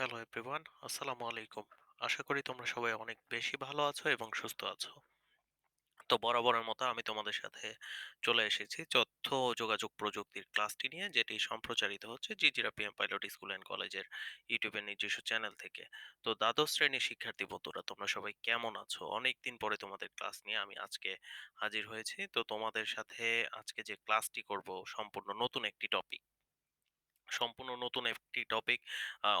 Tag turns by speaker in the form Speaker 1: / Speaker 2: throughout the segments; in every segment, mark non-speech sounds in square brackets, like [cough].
Speaker 1: Hello everyone, আসসালামু আলাইকুম। আশা করি তোমরা সবাই অনেক বেশি ভালো আছো এবং সুস্থ আছো। তো বরাবরের মতো আমি তোমাদের সাথে চলে এসেছি তথ্য ও যোগাযোগ প্রযুক্তির ক্লাসটি নিয়ে যেটি সম্প্রচারিত হচ্ছে জিজিরা পিএম পাইলট স্কুল অ্যান্ড কলেজের ইউটিউবের নিজস্ব চ্যানেল থেকে। তো দ্বাদশ শ্রেণির শিক্ষার্থী বন্ধুরা তোমরা সবাই কেমন আছো? অনেকদিন পরে তোমাদের ক্লাস নিয়ে আমি আজকে হাজির হয়েছি। তো তোমাদের সাথে আজকে যে ক্লাসটি করব সম্পূর্ণ নতুন একটি টপিক। সম্পূর্ণ নতুন একটি টপিক।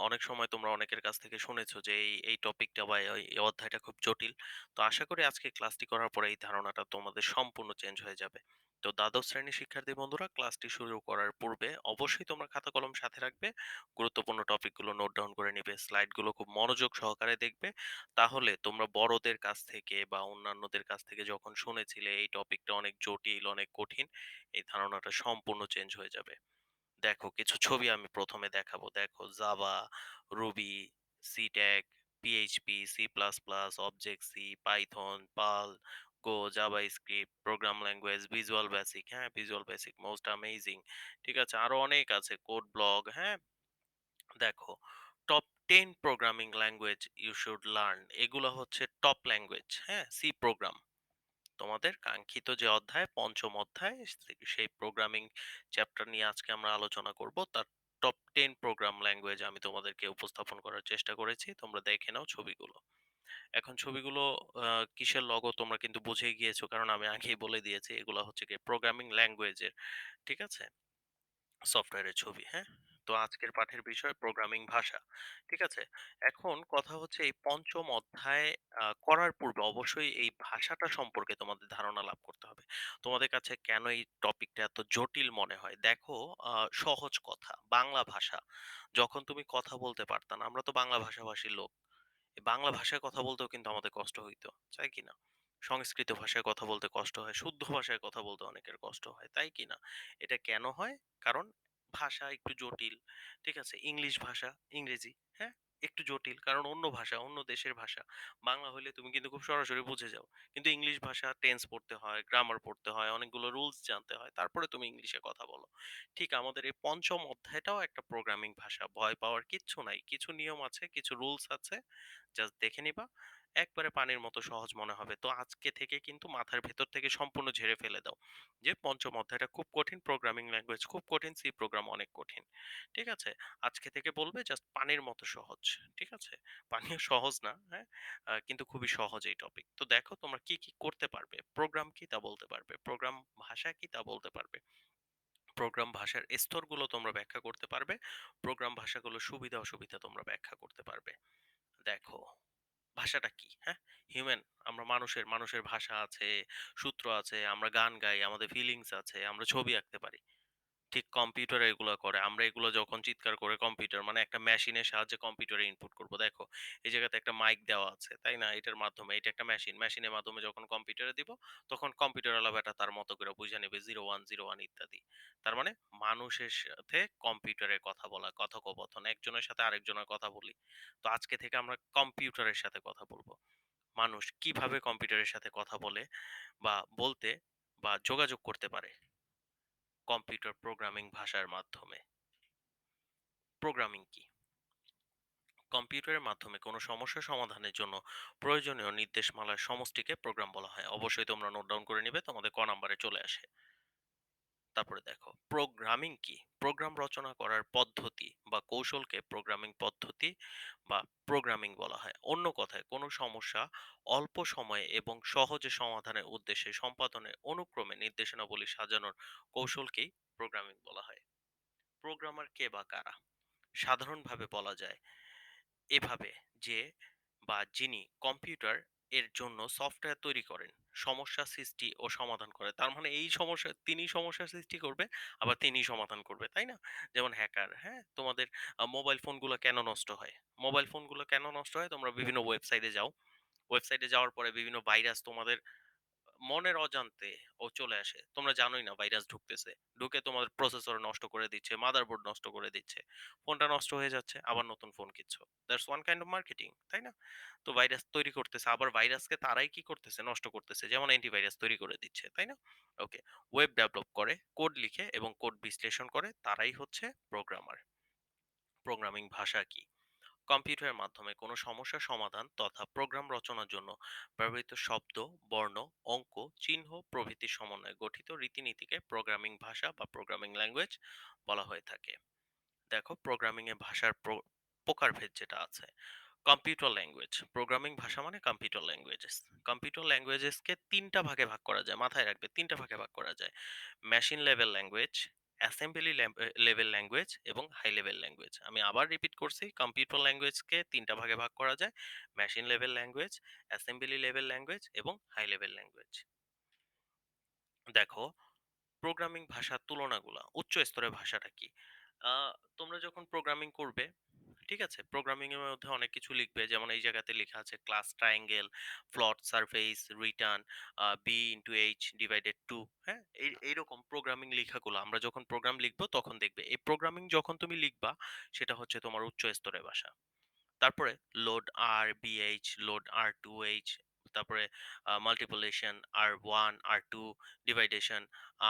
Speaker 1: অনেক সময় তোমরা অনেকের কাছ থেকে শুনেছো যে এই, এই টপিকটা বা এই, অধ্যায়টা খুব জটিল। তো আশা করি আজকে ক্লাসটি করার পরে এই ধারণাটা তোমাদের সম্পূর্ণ চেঞ্জ হয়ে যাবে। তো দ্বাদশ শ্রেণির শিক্ষার্থী বন্ধুরা ক্লাসটি শুরু করার পূর্বে অবশ্যই তোমরা খাতা কলম সাথে রাখবে। গুরুত্বপূর্ণ টপিকগুলো নোট ডাউন করে নিবে। স্লাইডগুলো খুব মনোযোগ সহকারে দেখবে। তাহলে তোমরা বড়দের কাছ থেকে বা অন্যান্যদের কাছ থেকে যখন শুনেছিলে এই টপিকটা অনেক জটিল, অনেক কঠিন, এই ধারণাটা সম্পূর্ণ চেঞ্জ হয়ে যাবে। দেখো কিছু ছবি আমি প্রথমে দেখাবো। দেখো Java, Ruby, সিট্যাগ, PHP, C plus plus, object C, Python, Perl Go, JavaScript, program language, visual basic, হ্যাঁ? Visual basic most amazing. ঠিক আছে? আরও অনেক আছে। কোড ব্লগ হ্যাঁ? দেখো top ten programming language you should learn এগুলো হচ্ছে টপ ল্যাঙ্গুয়েজ, হ্যাঁ? C program. তোমাদের কাঙ্ক্ষিত যে অধ্যায় পঞ্চম অধ্যায় সেই প্রোগ্রামিং চ্যাপ্টার নিয়ে আজকে আমরা আলোচনা করব। তার টপ টেন প্রোগ্রাম ল্যাঙ্গুয়েজ আমি তোমাদেরকে উপস্থাপন করার চেষ্টা করেছি। তোমরা দেখে নাও ছবিগুলো। এখন ছবিগুলো কিসের লগো তোমরা কিন্তু বুঝে গিয়েছো কারণ আমি আগেই বলে দিয়েছি এগুলো হচ্ছে কি প্রোগ্রামিং ল্যাঙ্গুয়েজের ঠিক আছে? সফটওয়্যারের ছবি, হ্যাঁ? তো আজকের পাঠের বিষয় প্রোগ্রামিং ভাষা। ঠিক আছে? এখন কথা হচ্ছে এই ৫ম অধ্যায় করার পূর্বে অবশ্যই এই ভাষাটা সম্পর্কে তোমাদের ধারণা লাভ করতে হবে। তোমাদের কাছে কেন এই টপিকটা এত জটিল মনে হয়? দেখো সহজ কথা, বাংলা ভাষা। যখন তুমি কথা বলতে পারতা না, আমরা তো বাংলা ভাষাভাষীর লোক। বাংলা ভাষায় কথা বলতেও কিন্তু আমাদের কষ্ট হইতো। তাই কি না? সংস্কৃত ভাষায় কথা বলতে কষ্ট হয়, শুদ্ধ ভাষায় কথা বলতে অনেকের কষ্ট হয়। তাই কি না? এটা কেন হয়? কারণ ভাষা একটু জটিল। ঠিক আছে? ইংলিশ ভাষা, ইংরেজি, হ্যাঁ? একটু জটিল। কারণ অন্য ভাষা, অন্য দেশের ভাষা। বাংলা হলে তুমি কিন্তু খুব সরাসরি বুঝে যাও। কিন্তু ইংলিশ ভাষা টেন্স পড়তে হয়, গ্রামার পড়তে হয়, অনেকগুলো রুলস জানতে হয়। তারপরে তুমি ইংলিশে কথা বলো। ঠিক আমাদের এই পঞ্চম অধ্যায়টাও একটা প্রোগ্রামিং ভাষা। ভয় পাওয়ার কিচ্ছু নাই। কিছু নিয়ম আছে, কিছু রুলস আছে। জাস্ট দেখে নিবা। একবারে পানির মতো সহজ মনে হবে। তো আজকে থেকে কিন্তু মাথার ভেতর থেকে সম্পূর্ণ ঝেড়ে ফেলে দাও। যে ৫ম অধ্যায়টা খুব কঠিন, প্রোগ্রামিং ল্যাঙ্গুয়েজ খুব কঠিন, সি প্রোগ্রাম অনেক কঠিন। ঠিক আছে? আজকে থেকে বলবে জাস্ট পানির মতো সহজ। ঠিক আছে? পানিও সহজ না, হ্যাঁ? কিন্তু খুবই সহজ এই টপিক। তো দেখো তোমরা কি, কি করতে পারবে। প্রোগ্রাম কি তা বলতে পারবে। প্রোগ্রাম ভাষা কি তা বলতে পারবে। প্রোগ্রাম ভাষার স্তরগুলো তোমরা ব্যাখ্যা করতে পারবে। প্রোগ্রাম ভাষাগুলোর সুবিধা অসুবিধা তোমরা ব্যাখ্যা করতে পারবে। দেখো ভাষাটা কি? হ্যাঁ? হিউম্যান আমরা মানুষের, মানুষের ভাষা আছে, সূত্র আছে, আমরা গান গাই, আমাদের ফিলিংস আছে, আমরা ছবি আঁকতে পারি। ঠিক কম্পিউটার এগুলো করে। আমরা এগুলো যখন চিৎকার করে কম্পিউটার মানে একটা মেশিনের সাহায্যে কম্পিউটারে ইনপুট করব। দেখো, এই জায়গাতে একটা মাইক দেওয়া আছে, তাই না? এটার মাধ্যমে এটা একটা মেশিন। মেশিনের মাধ্যমে যখন কম্পিউটারে দিব, তখন কম্পিউটারওয়ালা ব্যাটা তার মতো করে বুঝে নেবে 01, 01 ইত্যাদি। তার মানে মানুষের সাথে কম্পিউটারে কথা বলা, কথোপকথন। একজনের সাথে আরেকজনের কথা বলি। তো আজকে থেকে আমরা কম্পিউটারের সাথে কথা বলব। মানুষ কীভাবে কম্পিউটারের সাথে কথা বলে বা বলতে বা যোগাযোগ করতে পারে কম্পিউটার প্রোগ্রামিং ভাষার মাধ্যমে। প্রোগ্রামিং কি? কম্পিউটারের মাধ্যমে কোনো সমস্যা সমাধানের জন্য প্রয়োজনীয় নির্দেশমালার সমষ্টিকে প্রোগ্রাম বলা হয়। অবশ্যই তোমরা নোট ডাউন করে নিবে, তোমাদের ক নাম্বারে চলে আসে। তারপরে দেখো প্রোগ্রামিং কি? প্রোগ্রাম রচনা করার পদ্ধতি বা কৌশলকে প্রোগ্রামিং পদ্ধতি বা প্রোগ্রামিং বলা হয়। অন্য কথায় কোনো সমস্যা অল্প সময়ে এবং সহজে সমাধানের উদ্দেশ্যে সম্পাদনের অনুক্রমে নির্দেশনাবলী সাজানোর কৌশলকেই প্রোগ্রামিং বলা হয়। প্রোগ্রামার কে বা কারা? সাধারণভাবে বলা যায় এভাবে যে বা যিনি কম্পিউটার এর জন্য সফটওয়্যার তৈরি করেন, সমস্যা সৃষ্টি ও সমাধান করে। তার মানে এই সমস্যা তিনি সমস্যা সৃষ্টি করবে, আবার তিনি সমাধান করবে, তাই না? যেমন হ্যাকার, হ্যাঁ? তোমাদের মোবাইল ফোনগুলো কেন নষ্ট হয়? মোবাইল ফোনগুলো কেন নষ্ট হয়? তোমরা বিভিন্ন ওয়েবসাইটে যাও। ওয়েবসাইটে যাওয়ার পরে বিভিন্ন ভাইরাস তোমাদের মনের অজান্তে ও চলে আসে। তোমরা জানোই না ভাইরাস ঢুকতেছে। ঢুকে তোমার প্রসেসর নষ্ট করে দিচ্ছে, মাদারবোর্ড নষ্ট করে দিচ্ছে। ফোনটা নষ্ট হয়ে যাচ্ছে, আবার নতুন ফোন কিনছো। That's one kind of marketing, তাই না? তো ভাইরাস তৈরি করতেছে, আবার ভাইরাসকে তারাই কি করতেছে? নষ্ট করতেছে। যেমন অ্যান্টিভাইরাস তৈরি করে দিচ্ছে, তাই না? ওকে। ওয়েব ডেভেলপ করে, কোড লিখে এবং কোড বিশ্লেষণ করে, তারাই হচ্ছে প্রোগ্রামার। প্রোগ্রামিং ভাষা কি? কম্পিউটারের মাধ্যমে কোনো সমস্যার সমাধান তথা প্রোগ্রাম রচনার জন্য ব্যবহৃত শব্দ, বর্ণ, অঙ্ক, চিহ্ন প্রভৃতির সমন্বয়ে গঠিত রীতিনীতিকে প্রোগ্রামিং ভাষা বা প্রোগ্রামিং ল্যাঙ্গুয়েজ বলা হয়ে থাকে। দেখো প্রোগ্রামিং এ ভাষার প্র- প্রকারভেদ যেটা আছে কম্পিউটার ল্যাঙ্গুয়েজ প্রোগ্রামিং ভাষা মানে কম্পিউটার ল্যাঙ্গুয়েজেস কম্পিউটার ল্যাঙ্গুয়েজেসকে তিনটা ভাগে ভাগ করা যায় মাথায় রাখবে তিনটা ভাগে ভাগ করা যায় machine level language assembly level language এবং হাই লেভেল ল্যাঙ্গুয়েজ আমি আবার রিপিট করছি কম্পিউটার ল্যাঙ্গুয়েজকে তিনটা ভাগে ভাগ করা যায় machine level language assembly level language এবং হাই লেভেল ল্যাঙ্গুয়েজ দেখো প্রোগ্রামিং ভাষার তুলনাগুলো, উচ্চ স্তরের ভাষাটা কি? তোমরা যখন প্রোগ্রামিং করবে ঠিক আছে? প্রোগ্রামিং এর মধ্যে অনেক কিছু লিখবে। যেমন এই জায়গাতে লেখা আছে class triangle plot surface return B into H divided two হ্যাঁ? এই এইরকম প্রোগ্রামিং লেখাগুলো। আমরা যখন প্রোগ্রাম লিখব তখন দেখবে এই প্রোগ্রামিং যখন তুমি লিখবা সেটা হচ্ছে তোমার উচ্চ স্তরের ভাষা। তারপরে load R BH load R two H তারপরে multiplication R one R two division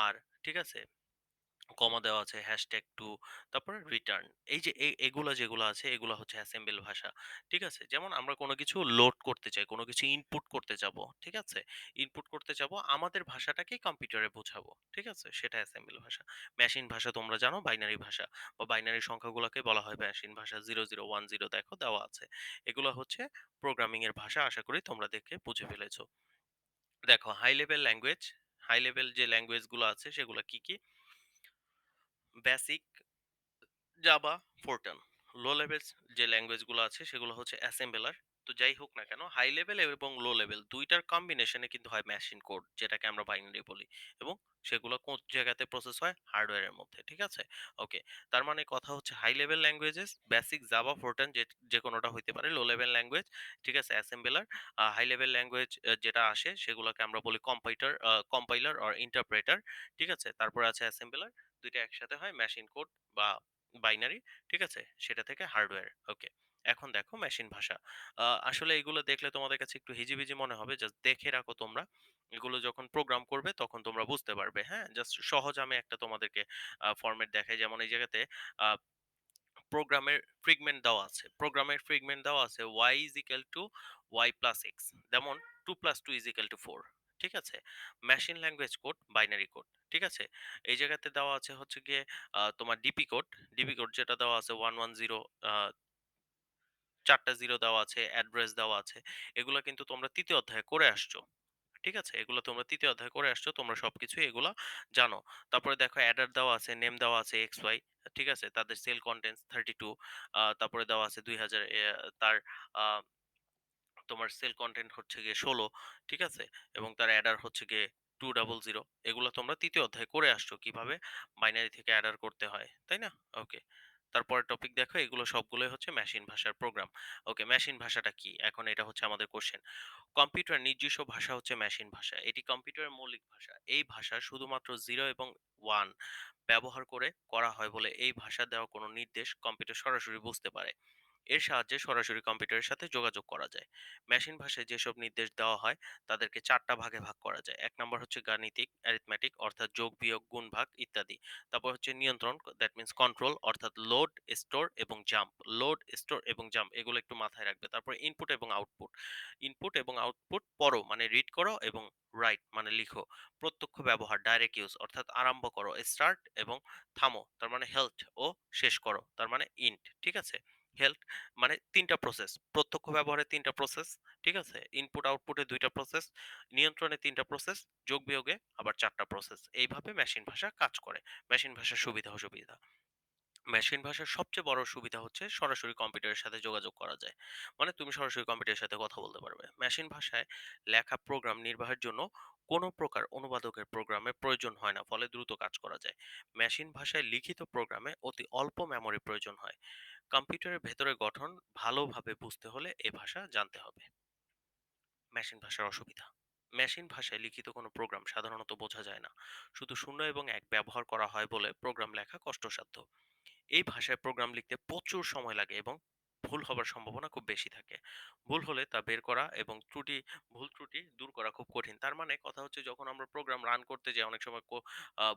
Speaker 1: R ঠিক আছে? কমা দেওয়া আছে হ্যাশট্যাগ টু তারপরে রিটার্ন এই যে এ- এগুলা যেগুলো আছে, এগুলো হচ্ছে অ্যাসেম্বল ভাষা, ঠিক আছে? যেমন আমরা কোনো কিছু লোড করতে চাই, কোনো কিছু ইনপুট করতে যাব, ঠিক আছে? ইনপুট করতে যাব, আমাদের ভাষাটাকেই কম্পিউটারে বোঝাবো, ঠিক আছে? সেটা অ্যাসেম্বল ভাষা। মেশিন ভাষা তোমরা জানো বাইনারি ভাষা, বা বাইনারি সংখ্যাগুলোকে বলা হয় মেশিন ভাষা জিরো জিরো ওয়ান জিরো দেখো, দেওয়া আছে। এগুলো হচ্ছে প্রোগ্রামিং এর ভাষা, আশা করি তোমরা দেখে বুঝে ফেলেছো। দেখো high level language high level যে ল্যাঙ্গুয়েজগুলো আছে, সেগুলো কি কি? Basic Java Fortran low levels যে ল্যাঙ্গুয়েজগুলো আছে সেগুলো হচ্ছে অ্যাসেম্বলার তো যাই হোক না কেন হাই লেভেল এবং লো লেভেল দুইটার কম্বিনেশনে কিন্তু হয় মেশিন কোড যেটাকে আমরা বাইনারি বলি এবং সেগুলো কোন জায়গাতে প্রসেস হয়? হার্ডওয়্যারের মধ্যে, ঠিক আছে? ওকে তার মানে কথা হচ্ছে high level languages basic Java Fortran যে যে কোনোটা হইতে পারে লো লেভেল ল্যাঙ্গুয়েজ ঠিক আছে? অ্যাসেম্বলার হাই লেভেল ল্যাঙ্গুয়েজ যেটা আসে সেগুলোকে আমরা বলি কম্পাইটার কম্পাইলার আর ইন্টারপ্রেটার ঠিক আছে? তারপর আছে অ্যাসেম্বলার দুইটা একসাথে হয় মেশিন কোড বা বাইনারি ঠিক আছে? সেটা থেকে হার্ডওয়্যার ওকে এখন দেখো মেশিন ভাষা। আসলে এগুলো দেখলে তোমাদের কাছে একটু হিজিবিজি মনে হবে জাস্ট দেখে রাখো তোমরা। এগুলো যখন প্রোগ্রাম করবে তখন তোমরা বুঝতে পারবে হ্যাঁ? জাস্ট সহজ আমি একটা তোমাদেরকে ফরম্যাট দেখাই। যেমন এই জায়গাতে প্রোগ্রামের ফ্রিগমেন্ট দেওয়া আছে। প্রোগ্রামের ফ্রিগমেন্ট দেওয়া আছে Y is equal to Y plus X যেমন two plus two is equal to four ঠিক আছে? Machine language code binary code ঠিক আছে? এই জায়গাতে দেওয়া আছে হচ্ছে গিয়ে তোমার ডিপি কোড ডিপি কোড যেটা দেওয়া আছে ওয়ান ওয়ান জিরো চারটা জিরো দেওয়া আছে অ্যাড্রেস দেওয়া আছে, এগুলো কিন্তু তোমরা তৃতীয় অধ্যায়ে করে আসছো। ঠিক আছে? এগুলো তোমরা তৃতীয় অধ্যায় করে আসছো, তোমরা সবকিছু এগুলো জানো। তারপরে দেখো অ্যাডার দেওয়া আছে নেম দেওয়া আছে এক্স ওয়াই ঠিক আছে? তাদের সেল কন্টেন্টস থার্টি টু তারপরে দেওয়া আছে দুই হাজার তার তোমার সেল কন্টেন্ট হচ্ছে গিয়ে ষোলো, ঠিক আছে? এবং তার অ্যাডার হচ্ছে গিয়ে টু ডাবল জিরো এগুলো তোমরা তৃতীয় অধ্যায় করে আসছো কীভাবে? বাইনারি থেকে অ্যাডার করতে হয়, তাই না? ওকে তারপরে টপিক দেখো, এগুলো সবগুলোই হচ্ছে মেশিন ভাষার প্রোগ্রাম ওকে মেশিন ভাষাটা কি? এখন এটা হচ্ছে আমাদের কোশ্চেন কম্পিউটার নিজস্ব ভাষা হচ্ছে মেশিন ভাষা। এটি কম্পিউটারের মৌলিক ভাষা। এই ভাষা শুধুমাত্র জিরো এবং ওয়ান ব্যবহার করে করা হয় বলে এই ভাষা দেওয়া কোনো নির্দেশ কম্পিউটার সরাসরি বুঝতে পারে। এর সাহায্যে সরাসরি কম্পিউটারের সাথে যোগাযোগ করা যায়। মেশিন ভাষায় যেসব নির্দেশ দেওয়া হয়, তাদেরকে চারটা ভাগে ভাগ করা যায়। এক নম্বর হচ্ছে গাণিতিক অ্যারিথমেটিক অর্থাৎ যোগ, বিয়োগ, গুণ, ভাগ ইত্যাদি। তারপর হচ্ছে নিয়ন্ত্রণ দ্যাট মিন্স কন্ট্রোল অর্থাৎ লোড স্টোর এবং জাম্প লোড স্টোর এবং জাম্প এগুলো একটু মাথায় রাখবে। তারপর ইনপুট এবং আউটপুট ইনপুট এবং আউটপুট পড়ো মানে রিড করো এবং রাইট মানে লিখো। প্রত্যক্ষ ব্যবহার ডাইরেক্ট ইউজ অর্থাৎ আরম্ভ করো স্টার্ট এবং থামো। তার মানে হেল্প ও শেষ করো। তার মানে ইন্ট ঠিক আছে? হেল্প মানে তিনটা প্রসেস প্রত্যক্ষ ব্যবহারে তিনটা প্রসেস ঠিক আছে? ইনপুট আউটপুটে দুইটা প্রসেস নিয়ন্ত্রণে তিনটা প্রসেস যোগ বিয়োগে আবার চারটা প্রসেস এইভাবে মেশিন ভাষা কাজ করে। মেশিন ভাষার সুবিধা অসুবিধা। মেশিন ভাষার সবচেয়ে বড় সুবিধা হচ্ছে সরাসরি কম্পিউটারের সাথে যোগাযোগ করা যায়। মানে তুমি সরাসরি কম্পিউটারের সাথে কথা বলতে পারবে। মেশিন ভাষায় লেখা প্রোগ্রাম নির্বাহের জন্য কোনো প্রকার অনুবাদকের প্রোগ্রামের প্রয়োজন হয় না ফলে দ্রুত কাজ করা যায়। মেশিন ভাষায় লিখিত প্রোগ্রামে অতি অল্প মেমরি প্রয়োজন হয়। কম্পিউটারের ভেতরে গঠন ভালোভাবে বুঝতে হলে এ ভাষা জানতে হবে। মেশিন ভাষার অসুবিধা। মেশিন ভাষায় লিখিত কোনো প্রোগ্রাম সাধারণত বোঝা যায় না। শুধু শূন্য এবং এক ব্যবহার করা হয় বলে প্রোগ্রাম লেখা কষ্টসাধ্য। এই ভাষায় প্রোগ্রাম লিখতে প্রচুর সময় লাগে এবং ভুল হবার সম্ভাবনা খুব বেশি থাকে। ভুল হলে তা বের করা এবং ত্রুটি ভুল ত্রুটি দূর করা খুব কঠিন। তার মানে কথা হচ্ছে যখন আমরা প্রোগ্রাম রান করতে যাই অনেক সময় কো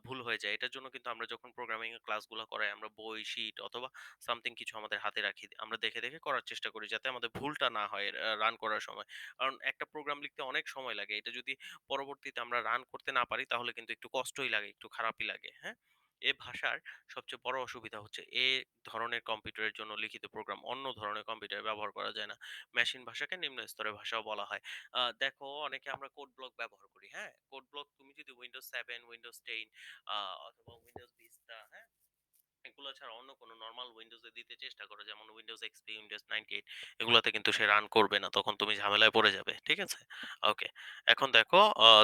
Speaker 1: ভুল হয়ে যায়। এটার জন্য কিন্তু আমরা যখন প্রোগ্রামিং এর ক্লাসগুলা করাই আমরা বই, শিট অথবা সামথিং কিছু আমাদের হাতে রাখি। আমরা দেখে, দেখে করার চেষ্টা করি যাতে আমাদের ভুলটা না হয় রান করার সময়। কারণ একটা প্রোগ্রাম লিখতে অনেক সময় লাগে। এটা যদি পরবর্তীতে আমরা রান করতে না পারি তাহলে কিন্তু একটু কষ্টই লাগে, একটু খারাপই লাগে। হ্যাঁ? এ ভাষার সবচেয়ে বড় অসুবিধা হচ্ছে এ ধরনের কম্পিউটারের জন্য লিখিত প্রোগ্রাম অন্য ধরনের কম্পিউটার ব্যবহার করা যায় না। মেশিন ভাষাকে নিম্ন স্তরের ভাষাও বলা হয়। আহ, দেখো অনেকে আমরা কোড ব্লক ব্যবহার করি, হ্যাঁ? কোড ব্লক তুমি যদি 7, Windows 10 আ অথবা উইন্ডোজ ভিস্তা হ্যাঁ? এগুলো ছাড়া অন্য কোনো নরমাল উইন্ডোজে দিতে চেষ্টা করো যেমন উইন্ডোজ এক্সপি, উইন্ডোজ 98 এগুলোতে কিন্তু সে রান করবে না। তখন তুমি ঝামেলায় পড়ে যাবে। ঠিক আছে? ওকে। এখন দেখো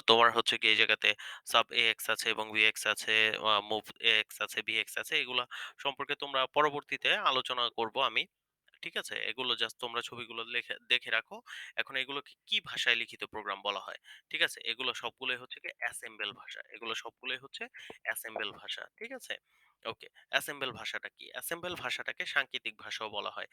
Speaker 1: তোমার হচ্ছে কি এই জায়গাতে সাব AX আছে এবং VX আছে, আ মুভ AX আছে, BX আছে। এগুলো সম্পর্কে তোমরা পরবর্তীতে আলোচনা করব আমি। ঠিক আছে? এগুলো জাস্ট তোমরা ছবিগুলো লেখে দেখে রাখো। এখন এগুলোকে কি ভাষায় লিখিত প্রোগ্রাম বলা হয়? ঠিক আছে? এগুলো সবগুলোই হচ্ছে গিয়ে অ্যাসেম্বল ভাষা। এগুলো সবগুলোই হচ্ছে অ্যাসেম্বল ভাষা। ঠিক আছে? ওকে। অ্যাসেম্বল ভাষাটা কি? অ্যাসেম্বল ভাষাটাকে সাংকেতিক ভাষাও বলা হয়।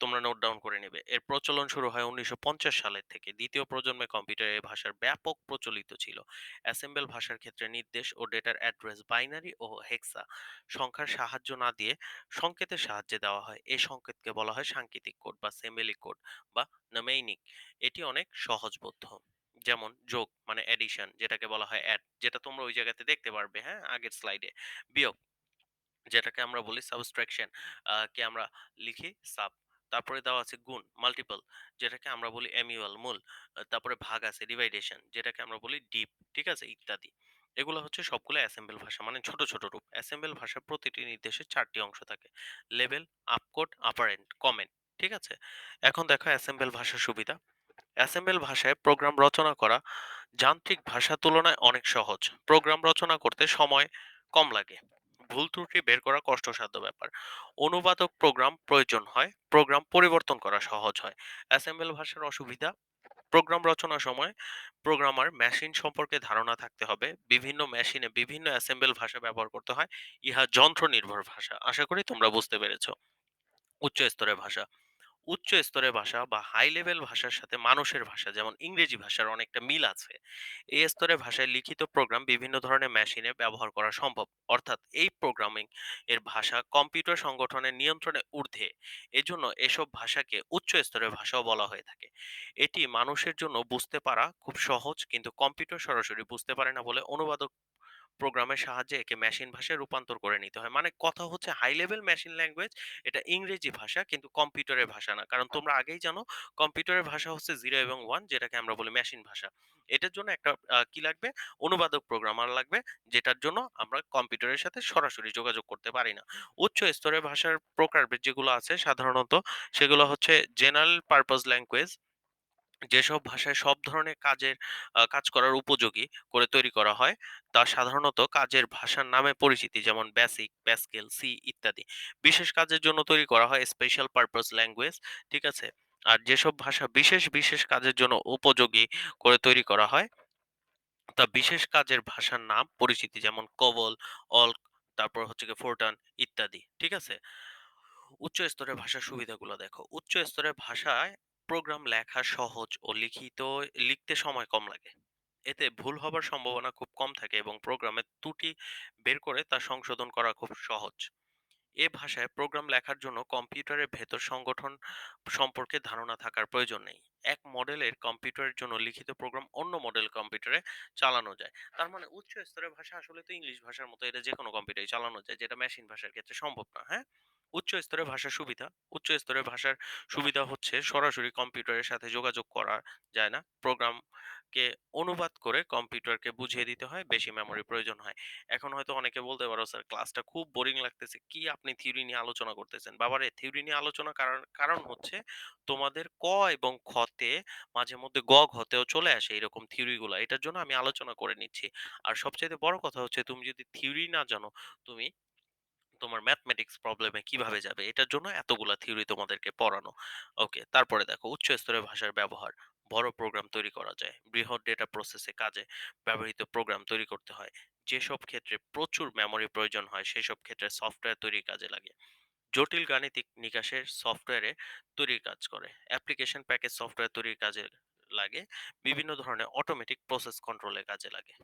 Speaker 1: তোমরা নোট ডাউন করে নেবে এর প্রচলন শুরু হয় ১৯৫০ সালের থেকে। দ্বিতীয় প্রজন্মে কম্পিউটারে এই ভাষার ব্যাপক প্রচলিত ছিল। অ্যাসেম্বল ভাষার ক্ষেত্রে নির্দেশ ও ডেটার অ্যাড্রেস বাইনারি ও হেক্সা সংখ্যার সাহায্য না দিয়ে সংকেতের সাহায্যে দেওয়া হয়। এই সংকেতকে বলা হয় সাংকেতিক কোড বা সেমিলি কোড বা নামেইনিক। এটি অনেক সহজবোধ্য। যেমন যোগ মানে অ্যাডিশন যেটাকে বলা হয় অ্যাড যেটা তোমরা ওই জায়গাতে দেখতে পারবে, হ্যাঁ? আগের স্লাইডে। বিয়োগ যেটাকে আমরা বলি সাবট্রাকশন কে আমরা লিখি সাব। তারপরে দেওয়া আছে গুণ মাল্টিপল যেটাকে আমরা বলি এমিউয়াল মূল। তারপরে ভাগ আছে ডিভাইডেশন যেটাকে আমরা বলি ডিপ। ঠিক আছে? ইত্যাদি। এগুলো হচ্ছে সবগুলো অ্যাসেম্বল ভাষা মানে ছোট, ছোট রূপ। অ্যাসেম্বল ভাষার প্রতিটি নির্দেশে চারটি অংশ থাকে। Label, opcode, operand, comment. ঠিক আছে? এখন দেখো অ্যাসেম্বল ভাষার সুবিধা। অ্যাসেম্বল ভাষায় প্রোগ্রাম রচনা করা যান্ত্রিক ভাষার তুলনায় অনেক সহজ। প্রোগ্রাম রচনা করতে সময় কম লাগে। ভুল ত্রুটি বের করা কষ্টসাধ্য ব্যাপার। অনুবাদক প্রোগ্রাম প্রয়োজন হয়। প্রোগ্রাম পরিবর্তন করা সহজ হয়। অ্যাসেম্বল ভাষার অসুবিধা, প্রোগ্রাম রচনার সময়, প্রোগ্রামার মেশিন সম্পর্কে ধারণা থাকতে হবে। বিভিন্ন মেশিনে বিভিন্ন অ্যাসেম্বল ভাষা ব্যবহার করতে হয়। ইহা যন্ত্র নির্ভর ভাষা। আশা করি তোমরা বুঝতে পেরেছ। উচ্চ স্তরের ভাষা। উচ্চ স্তরের ভাষা বা হাই লেভেল ভাষার সাথে মানুষের ভাষা, যেমন ইংরেজি ভাষার অনেকটা মিল আছে। এই স্তরের ভাষায় লিখিত প্রোগ্রাম বিভিন্ন ধরনের মেশিনে ব্যবহার করা সম্ভব। অর্থাৎ এই প্রোগ্রামিং এর ভাষা কম্পিউটার সংগঠনের নিয়ন্ত্রণে ঊর্ধ্বে। এজন্য এসব ভাষাকে উচ্চ স্তরের ভাষাও বলা হয়ে থাকে। এটি মানুষের জন্য বুঝতে পারা খুব সহজ, কিন্তু কম্পিউটার সরাসরি বুঝতে পারে না বলে অনুবাদক প্রোগ্রামের সাহায্যে একে মেশিন ভাষায় রূপান্তর করে নিতে হয়। মানে কথা হচ্ছে হাই লেভেল মেশিন ল্যাঙ্গুয়েজ এটা ইংরেজি ভাষা কিন্তু কম্পিউটারের ভাষা না। কারণ তোমরা আগেই জানো কম্পিউটারের ভাষা হচ্ছে জিরো এবং ওয়ান যেটাকে আমরা বলি মেশিন ভাষা। এটার জন্য একটা কি লাগবে? অনুবাদক প্রোগ্রামার লাগবে, যেটার জন্য আমরা কম্পিউটারের সাথে সরাসরি যোগাযোগ করতে পারি না। উচ্চ স্তরের ভাষার প্রকারভেদ যেগুলো আছে সাধারণত, সেগুলো হচ্ছে জেনারেল পারপাস ল্যাঙ্গুয়েজ যেসব ভাষায় সব ধরনের কাজের কাজ করার উপযোগী করে তৈরি করা হয়, তা সাধারণত কাজের ভাষার নামে পরিচিতি যেমন বেসিক, প্যাসকেল, সি ইত্যাদি। বিশেষ কাজের জন্য তৈরি করা হয় স্পেশাল পারপাস ল্যাঙ্গুয়েজ, ঠিক আছে? আর যেসব ভাষা বিশেষ, বিশেষ কাজের জন্য উপযোগী করে তৈরি করা হয়, তা বিশেষ কাজের ভাষার নাম পরিচিতি যেমন COBOL, অল্ক, তারপর হচ্ছে গিয়ে ফোরটান ইত্যাদি। ঠিক আছে? উচ্চ স্তরের ভাষার সুবিধাগুলো দেখো। উচ্চ স্তরের ভাষায় প্রোগ্রাম লেখা সহজ ও লিখিত, লিখতে সময় কম লাগে। এতে ভুল হবার সম্ভাবনা খুব কম থাকে এবং প্রোগ্রামের ত্রুটি বের করে তা সংশোধন করা খুব সহজ। এ ভাষায় প্রোগ্রাম লেখার জন্য কম্পিউটারের ভেতর সংগঠন সম্পর্কে ধারণা থাকার প্রয়োজন নেই। এক মডেলের কম্পিউটারের জন্য লিখিত প্রোগ্রাম অন্য মডেল কম্পিউটারে চালানো যায়। তার মানে উচ্চ স্তরের ভাষা আসলে তো ইংলিশ ভাষার মতো এটা যেকোনো কম্পিউটারে চালানো যায়, যেটা মেশিন ভাষার ক্ষেত্রে সম্ভব না। হ্যাঁ? উচ্চ স্তরের ভাষার সুবিধা উচ্চ স্তরের ভাষার সুবিধা হচ্ছে সরাসরি কম্পিউটারের সাথে যোগাযোগ করা যায় না। প্রোগ্রামকে অনুবাদ করে কম্পিউটারকে বুঝিয়ে দিতে হয়, বেশি মেমোরি প্রয়োজন হয়। এখন হয়তো অনেকে বলতে পারো স্যার ক্লাসটা খুব বোরিং লাগতেছে। কি আপনি থিওরি নিয়ে আলোচনা করতেছেন? বাবারে থিওরি নিয়ে আলোচনা কারণ কারণ হচ্ছে তোমাদের ক এবং খতে মাঝে মধ্যে গ, ঘতেও চলে আসে এরকম থিওরিগুলো এটার জন্য আমি আলোচনা করে নিচ্ছি। আর সবচাইতে বড় কথা হচ্ছে তুমি যদি থিওরি না জানো, তুমি তোমার ম্যাথমেটিক্স প্রবলেমে কীভাবে যাবে? এটার জন্য এতগুলা থিওরি তোমাদেরকে পড়ানো। ওকে, তারপরে দেখো উচ্চ স্তরের ভাষার ব্যবহার। বড় প্রোগ্রাম তৈরি করা যায়। বৃহৎ ডেটা প্রসেসে কাজে ব্যবহৃত প্রোগ্রাম তৈরি করতে হয়। যেসব ক্ষেত্রে প্রচুর মেমোরি প্রয়োজন হয়, সেসব ক্ষেত্রে সফটওয়্যার তৈরির কাজে লাগে। জটিল গাণিতিক নিকাশের সফটওয়্যারে তৈরির কাজ করে। অ্যাপ্লিকেশন প্যাকেজ সফটওয়্যার তৈরির কাজে লাগে। বিভিন্ন ধরনের অটোমেটিক প্রসেস কন্ট্রোলের কাজে লাগে।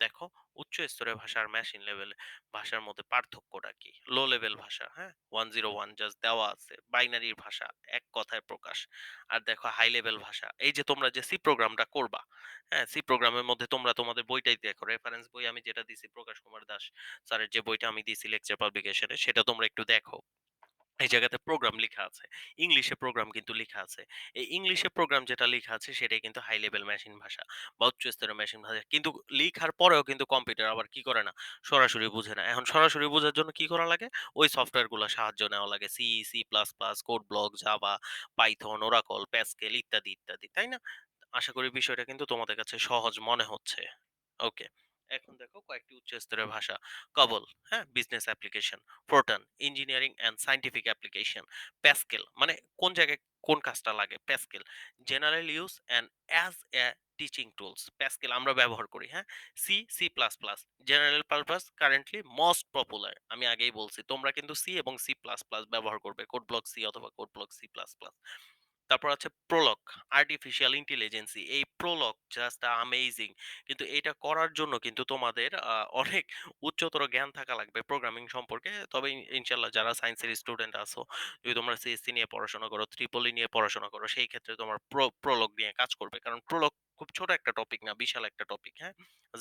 Speaker 1: দেখো উচ্চ স্তরের ভাষা আর মেশিন লেভেল ভাষার মধ্যে পার্থক্যটা কি? লো লেভেল ভাষা হ্যাঁ? ওয়ান জিরো ওয়ান জাস্ট দেওয়া আছে বাইনারির ভাষা এক কথায় প্রকাশ। আর দেখো হাই লেভেল ভাষা এই যে তোমরা যে সি প্রোগ্রামটা করবা হ্যাঁ? সি প্রোগ্রামের মধ্যে তোমরা তোমাদের বইটাই দেখো রেফারেন্স বই আমি যেটা দিছি প্রকাশ কুমার দাস স্যারের যে বইটা আমি দিছি লেকচার পাবলিকেশনে সেটা তোমরা একটু দেখো। এই জায়গাতে প্রোগ্রাম লিখা আছে। ইংলিশে প্রোগ্রাম কিন্তু লিখা আছে। এই ইংলিশে প্রোগ্রাম যেটা লিখা আছে সেটাই কিন্তু হাই লেভেল মেশিন ভাষা বা উচ্চ স্তরের মেশিন ভাষা। কিন্তু লিখার পরেও কিন্তু কম্পিউটার আবার কি করে না? সরাসরি বুঝে না। এখন সরাসরি বোঝার জন্য কি করা লাগে? ওই সফটওয়্যারগুলা সাহায্য নেওয়া লাগে। C, C plus plus, code block, Java, Python, Oracle, Pascal ইত্যাদি, ইত্যাদি। তাই না? আশা করি বিষয়টা কিন্তু তোমাদের কাছে সহজ মনে হচ্ছে। ওকে। এখন দেখো কয়েকটি উচ্চ স্তরের ভাষা। কবল, হ্যাঁ? Business application, Fortran, engineering and scientific application, Pascal মানে কোন জায়গায় কোন কাজটা লাগে? Pascal, general use and as a teaching tools. Pascal আমরা ব্যবহার করি, হ্যাঁ? C, C plus plus, general purpose currently most popular. আমি আগেই বলছি তোমরা কিন্তু সি এবং সি প্লাস প্লাস ব্যবহার করবে। কোড ব্লক সি অথবা code block C plus plus. তারপর আছে প্রোলগ, আর্টিফিশিয়াল ইন্টেলিজেন্সি। এই প্রোলগ জাস্ট আমেজিং। কিন্তু এটা করার জন্য কিন্তু তোমাদের অনেক উচ্চতর জ্ঞান থাকা লাগবে প্রোগ্রামিং সম্পর্কে। তবে ইনশাল্লাহ যারা সায়েন্সের স্টুডেন্ট আছো, যদি তোমরা সিএসসি নিয়ে পড়াশোনা করো, ত্রিপলি ই নিয়ে পড়াশোনা করো, সেই ক্ষেত্রে তোমার প্রলক নিয়ে কাজ করবে। কারণ প্রোলগ খুব ছোট একটা টপিক না, বিশাল একটা টপিক, হ্যাঁ?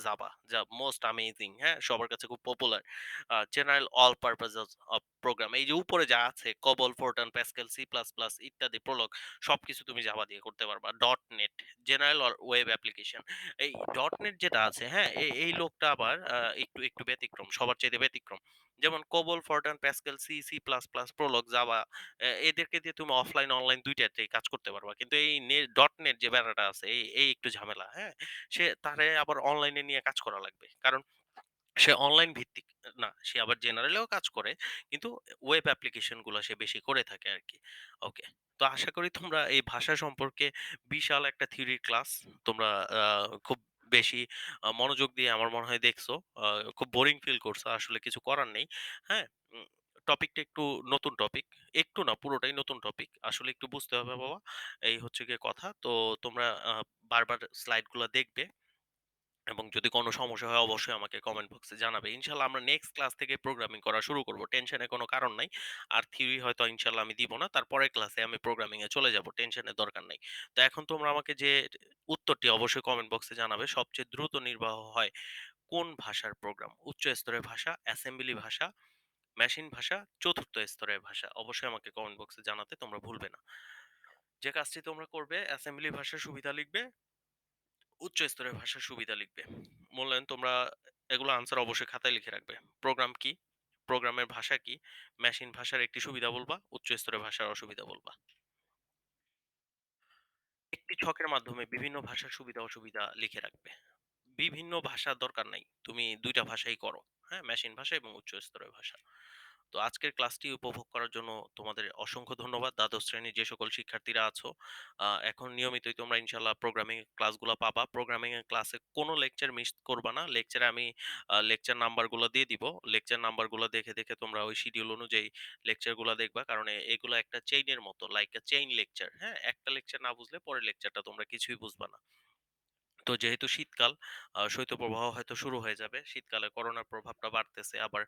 Speaker 1: জাভা, যা মোস্ট আমেজিং, হ্যাঁ? সবার কাছে খুব popular. General all purposes of program. এই যে উপরে যা আছে COBOL, Fortran, Pascal, C++ ইত্যাদি প্রোলগ সবকিছু তুমি জাভা দিয়ে করতে পারবা। Dot net, general web application. এই ডট নেট যেটা আছে, হ্যাঁ? এই লোকটা আবার একটু, একটু ব্যতিক্রম। সবার চাইতে ব্যতিক্রম। যেমন COBOL, Fortran, C C, plus Prolog, Java এ এদেরকে দিয়ে তুমি অফলাইন, অনলাইন ২ টাতেই কাজ করতে পারবা। কিন্তু এই ডট নেট যে ব্যাটাটা আছে, এই, এই একটু ঝামেলা, হ্যাঁ? সে তারে আবার অনলাইনে নিয়ে কাজ করা লাগবে। কারণ সে অনলাইন ভিত্তিক না, সে আবার জেনারেলেও কাজ করে। কিন্তু ওয়েব অ্যাপ্লিকেশনগুলা সে বেশি করে থাকে আর কি ওকে। তো আশা করি তোমরা এই ভাষা সম্পর্কে বিশাল একটা থিওরির ক্লাস তোমরা খুব বেশি মনোযোগ দিয়ে আমার মনে হয় দেখছ। খুব বোরিং ফিল করছ। আসলে কিছু করার নেই। হ্যাঁ? টপিকটা একটু নতুন টপিক। একটু না, পুরোটাই নতুন টপিক। আসলে একটু বুঝতে হবে বাবা। এই হচ্ছে গিয়ে কথা। তো তোমরা বারবার স্লাইডগুলো দেখবে। এবং যদি কোনো সমস্যা হয় অবশ্যই আমাকে কমেন্ট বক্সে জানাবে। ইনশাআল্লাহ আমরা নেক্সট ক্লাস থেকে প্রোগ্রামিং করা শুরু করব। টেনশনের কোনো কারণ নাই। আর থিওরি হয়তো ইনশাআল্লাহ আমি দিব না। তার পরের ক্লাসে আমি প্রোগ্রামিং এ চলে যাব। টেনশনের দরকার নাই। তো এখন তোমরা আমাকে যে উত্তরটি অবশ্যই কমেন্ট বক্সে জানাবে। সবচেয়ে দ্রুত নির্বাহ হয় কোন ভাষার প্রোগ্রাম? উচ্চ স্তরের ভাষা, অ্যাসেম্বলি ভাষা, মেশিন ভাষা, চতুর্থ স্তরের ভাষা। অবশ্যই আমাকে কমেন্ট বক্সে জানাতে তোমরা ভুলবে না। যে কাজটি তোমরা করবে অ্যাসেম্বলি ভাষার সুবিধা লিখবে উচ্চ স্তরের ভাষার সুবিধা লিখবে। মূল্যায়ন তোমরা এগুলো আনসার অবশ্যই খাতায় লিখে রাখবে। প্রোগ্রাম কি? প্রোগ্রামের ভাষা কি? মেশিন ভাষার একটি সুবিধা বলবা, উচ্চ স্তরের ভাষার অসুবিধা বলবা। একটি ছকের মাধ্যমে বিভিন্ন ভাষার সুবিধা-অসুবিধা লিখে রাখবে। বিভিন্ন ভাষার দরকার নাই। তুমি দুইটা ভাষাই করো। হ্যাঁ? মেশিন ভাষা এবং উচ্চ স্তরের ভাষা। তো আজকের ক্লাসটি উপভোগ করার জন্য তোমাদের অসংখ্য ধন্যবাদ। দ্বাদশ শ্রেণির যে সকল শিক্ষার্থীরা আছো, এখন নিয়মিতই তোমরা ইনশাল্লাহ প্রোগ্রামিং ক্লাসগুলা পাবা। প্রোগ্রামিং ক্লাসে কোনো লেকচার মিস করবা না। লেকচারে আমি লেকচার নাম্বারগুলো দিয়ে দিব। লেকচার নাম্বারগুলো দেখে, দেখে তোমরা ওই শিডিউল অনুযায়ী লেকচারগুলা দেখবা। কারণ এগুলা একটা চেইনের মতো, লাইক চেইন লেকচার। হ্যাঁ? একটা লেকচার না বুঝলে পরের লেকচারটা তোমরা কিছুই বুঝবা না। তো যেহেতু শীতকাল, শৈত্যপ্রবাহ হয়তো শুরু হয়ে যাবে। শীতকালে করোনার প্রভাবটা বাড়তেছে। আবার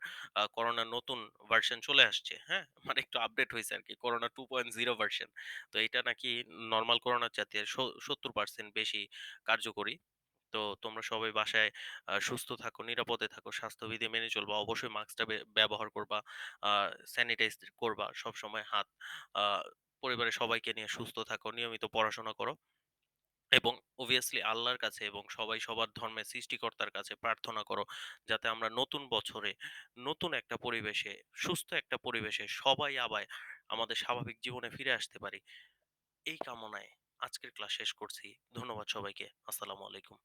Speaker 1: করোনার নতুন ভার্সন চলে আসছে। হ্যাঁ? [laughs] মানে একটু আপডেট হয়েছে আর কি করোনা 2.0 ভার্সন। তো এটা নাকি নর্মাল করোনার চাইতে সত্তর পার্সেন্ট বেশি কার্যকরী। তো তোমরা সবাই বাসায় সুস্থ থাকো, নিরাপদে থাকো, স্বাস্থ্যবিধি মেনে চলবা। অবশ্যই মাস্কটা ব্যবহার করবা। স্যানিটাইজ করবা সবসময় হাত। পরিবারের সবাইকে নিয়ে সুস্থ থাকো, নিয়মিত পড়াশোনা করো। এবং obviously আল্লাহর কাছে এবং সবাই সবার ধর্মের সৃষ্টিকর্তার কাছে প্রার্থনা করো, যাতে আমরা নতুন বছরে নতুন একটা পরিবেশে, সুস্থ একটা পরিবেশে সবাই আবার আমাদের স্বাভাবিক জীবনে ফিরে আসতে পারি। এই কামনায় আজকের ক্লাস শেষ করছি। ধন্যবাদ সবাইকে। আসসালামু আলাইকুম।